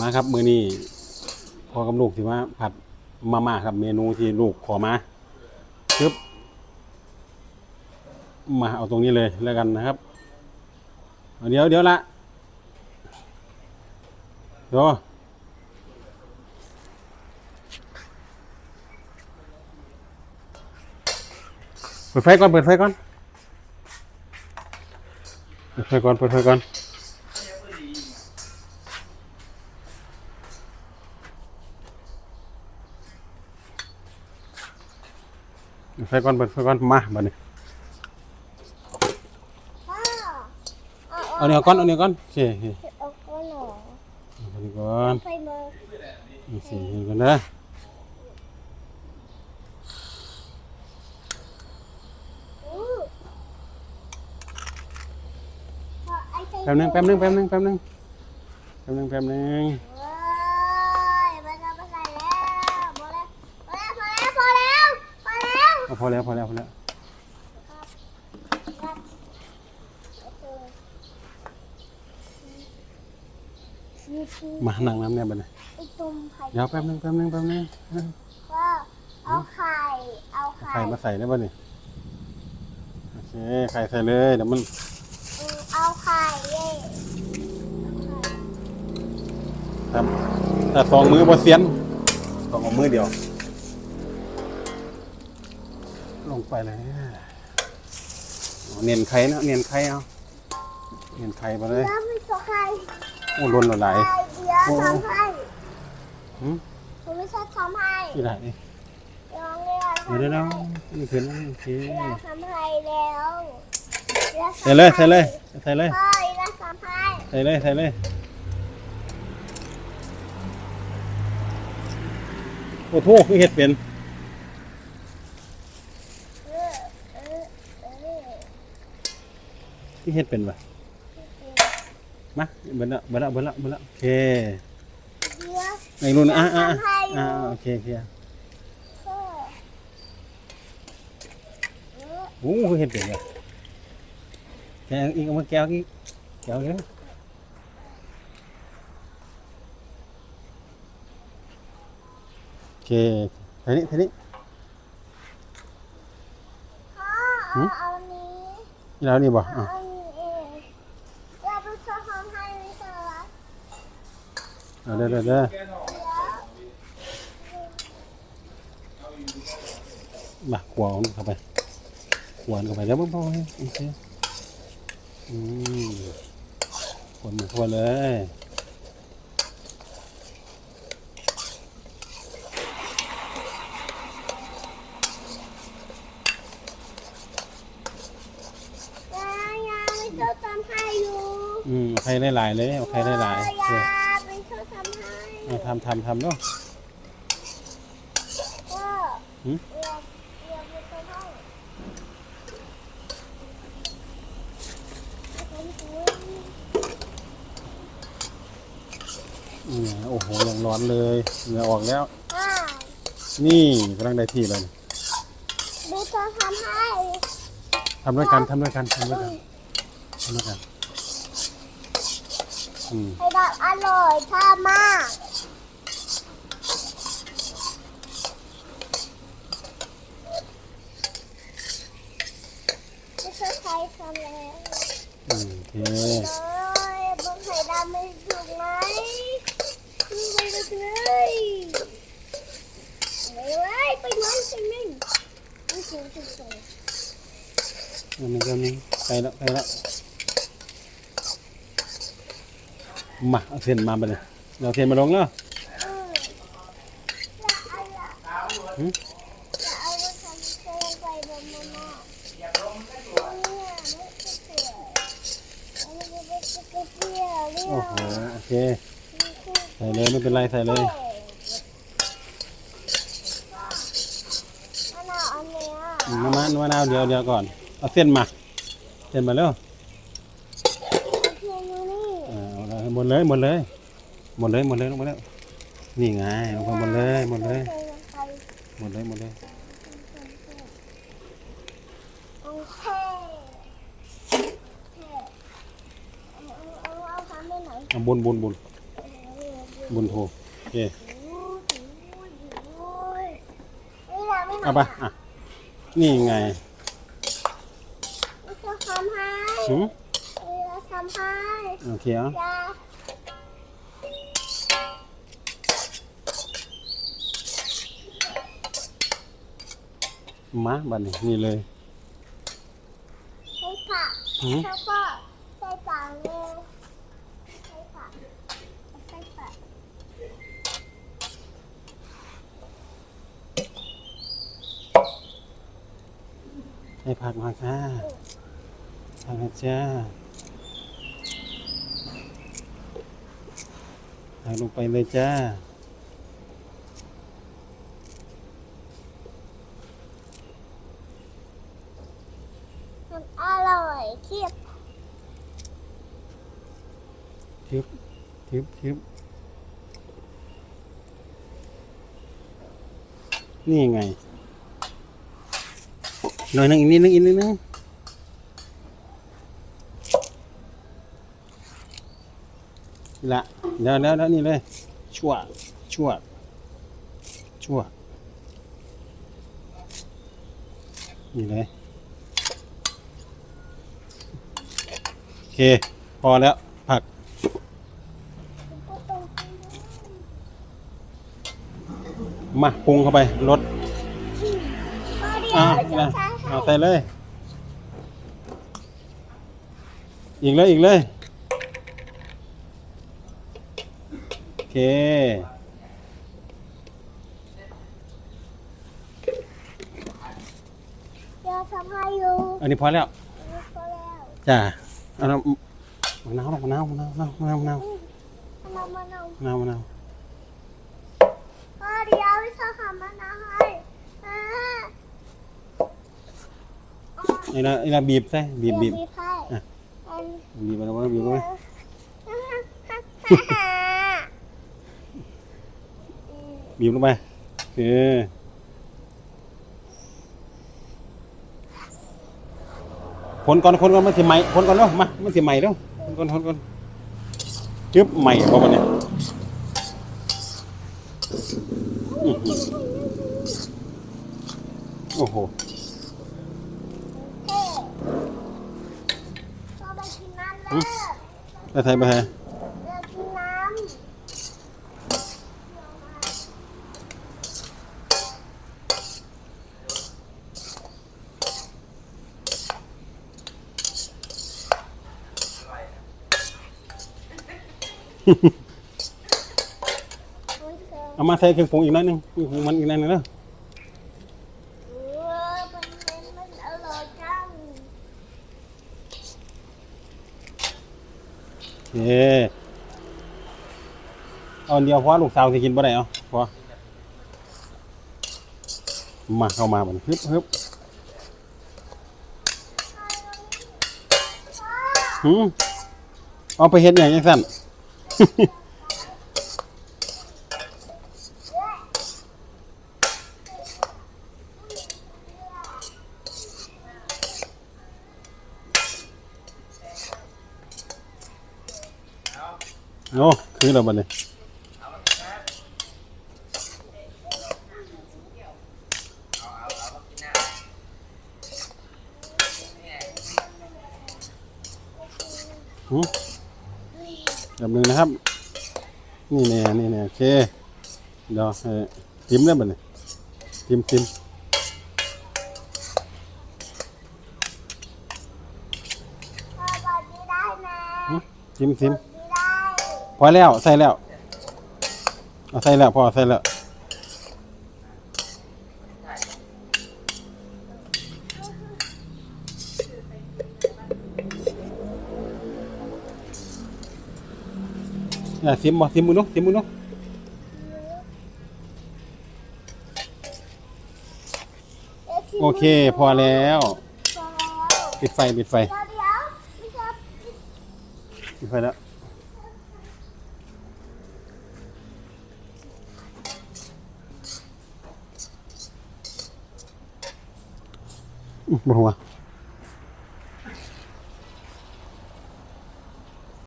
มาครับมือนี้พอกับลูกที่ว่าผัดมาม่าครับเมนูที่ลูกขอมาคึบมาเอาตรงนี้เลยแล้วกันนะครับเเดี๋ยวเดี๋ยวละเดี๋ยวเปิดไฟก่อนเปิดไฟก่อนเปิดไฟก่อนเปิดไฟก่อน เปิดไฟก่อนเปิดไฟก่อนมาบัดนี้พ่อเอาเนี่ยก่อนเอาเนี่ยก่อนโอเคโอเคเอาก้อนหรอเอาเนี่ยก่อนไปมาโอเคเห็นกันนะอู้พ่อไอ้ใจแป๊บนึงแป๊บนึงแป๊บนึงแป๊บนึงแป๊บนึงแป๊บนึง เว้ยมันจะมาใส่แล้วพอแล้วพอแล้วพอแล้วพอแล้ว เอาพอแล้วพอแล้วพอแล้วครับนี่คือมานั่งน้ำเนี่ยบัดนี้ไอ้ตุ่มไข่เดี๋ยวแป๊บนึงแป๊บนึงแป๊บนึงพ่อเอาไข่เอาไข่ไข่มาใส่ได้บัดนี้โอเคไข่ใส่เลยเดี๋ยวมันอืมเอาไข่เย่ทำแต่สองมือบ่เสียนต้องเอามือเดียว ลงไปเลยเอาเนียนไข่นะเนียนไข่เอาเนียนไข่มาเลยแล้วไม่ใช่ไข่โอ้ล้นละลายไข่เดียวทำให้หืมผมไม่ชอบทำให้ที่ไหนลองเรียกเดี๋ยวเดี๋ยวเดี๋ยวนี่ขึ้นโอเคเรียกทำให้แล้วใส่เลยใส่เลยใส่เลยพ่อเรียกทำให้ใส่เลยใส่เลยโอ้โหคือเห็ดเป็น เออเออเออ คือเห็ดเป็นปะมาเบิ้ลละเบิ้ลละเบิ้ลละเบิ้ลละโอเคเดี๋ยวในรุ่นอะอะอะอะโอเคโอเคพ่อเออโอ้คือเห็ดเป็นปะแกะอีกเอามาแก้วอีกแก้วเยอะโอเคทีนี้ทีนี้พ่อหืเอามเอานี้นี่แล้วนี่บ่เอาอะ อันนี้เองเราไปชอบทำให้ไม่ใช่เหรอ เอาเด้อเด้อเด้อเดี๋ยวมาขวานเข้าไปขวานเข้าไปแล้วเบาๆให้โอเคอืมขวานมาทั่วเลยยายาไม่ชอบทำให้อยู่อืมเอาใครได้หลายเลยเอาใครได้หลายโอาทำทำทำเนาะพ่อหืมเรียกเรียกไม่ชอบให้ผมถืออืมโอ้โหยังร้อนเลยเหงื่อออกแล้วอ่านี่กำลังได้ที่เลยไม่ชอบทำให้ทำด้วยกันทำด้วยกันทำด้วยกันทำด้วยกันอืมให้แบบอร่อยชอบมากไม่ชอบใคร ทำแล้วอืมโอเคเลยบนไข่ดำไม่ถูกไหมคือไปเลยไปเลยไปมันไปมันไม่ถูกถูกถูกอันนี้ก็นี่ไปแล้วไปแล้วมาเอาเส้นมาไปเลยเอาเส้นมาลงแล้วออจะเอาละ หืม จะเอาไปทำเส้นไปบนมาม่าเนี่ยไม่สวยอันนี้เป็นสเก็ตเดียวเรีย โอ้โหโอเค ใส่เลยไม่เป็นไรใส่เลยนาวอันเนี้ยอืมน้ำมันมะนาวเดียวเดียวก่อน เอาเส้นมา เส้นมาแล้วโอเอยู่นี่ อ่าเอาเลยหมดเลยหมดเลย หมดเลยหมดเลยลงมาแล้ว นี่ไงลงไปหมดเลยหมดเลย หมดเลยหมดเลย โอเค โอเคเอาเอาเอาทำไปไหนบุญบุญบุญบุญโทโอเคเราไม่มาเอาไปอะ นี่ไงไม่ชอทำให้หืมเราทำให้โอเคอะยามาบัดนี้นี่เลยใช้ผักหืมแล้วก็ใส่ปากเร็วใช้ผักใช้ผัก ให้ผักมาค่ะผักนะจ้าใส่ลงไปเลยจ้ามันอร่อยเทียบทึบทึบทึบนี่ไง หน่อยหนึงอีกนิดนึงอีกนิดนึงละเดี๋ยวเดี๋ยวเดี๋ยวนี่เลย ชั่ว ชั่ว ชั่ว นี่เลย โอเค พอแล้วผักก็ตรงนี้มาปรุงเข้าไปรสพอเดียอ่าวจะนะใช้ เอาใส่เลย อีกเลยอีกเลย โอเค เดี๋ยวทำให้อยู่อันนี้พอแล้ว พอแล้วจ้าเอาน้ำมะนาวมะนาวมะนาวมะนาวมะนาวมะนาวมะนาวมะนาวมะนาวมะนาวพอเดียวไม่ชอบทำมะนาวให้อ่า ไอ้ละไอ้ละบีบใส่บีบบีบเดี๋ยวให้อะอันบีบไปแล้วว่าบีบไปไหมบีบลงไปเออคนก่อนคนก่อนมันสิใหม่คนก่อนเนาะมามันสิใหม่แล้วคนก่อนคนก่อนจึ๊บใหม่พอวันนี้อื้อหือโอ้โห ไปไทยไปไทยเดี๋ยวกินน้ำโอ้ยเธอเอามาใส่เครื่องปรุงอีกหนิดนึงเครื่องปรุงมันอีกหนิดนึงเนาะ เออมันมันมันอร่อยจัง โอ เคเอาอันเดียวเพราะลูกสาวสิกินบ่ได้เอาพอมาเข้ามาบัดนฮึบฮึบหืมเอาไปเห็ดอย่างยังสั่น โอ้คือเราบัดนี้หืมแบบหนึงนะครับ นี่แน่นี่แน่โอเคเดี๋ยวให้ทิมได้บัดนี้ทิมทิมพ่อบอกดีได้นะหืมทิมทิมดีได้พ อแล้วใส่แล้วเอาใส่แล้วพอใส่แล้วอะซิมบ่ซิมมือนุซิมมือนุดี๋ยวชิมโอเคพอแล้วพอแล้ว ปิดไฟ ปิดไฟเดี๋ยวเดี๋ยวไม่ชอบปิดไฟแล้ว อื้อบ่หัว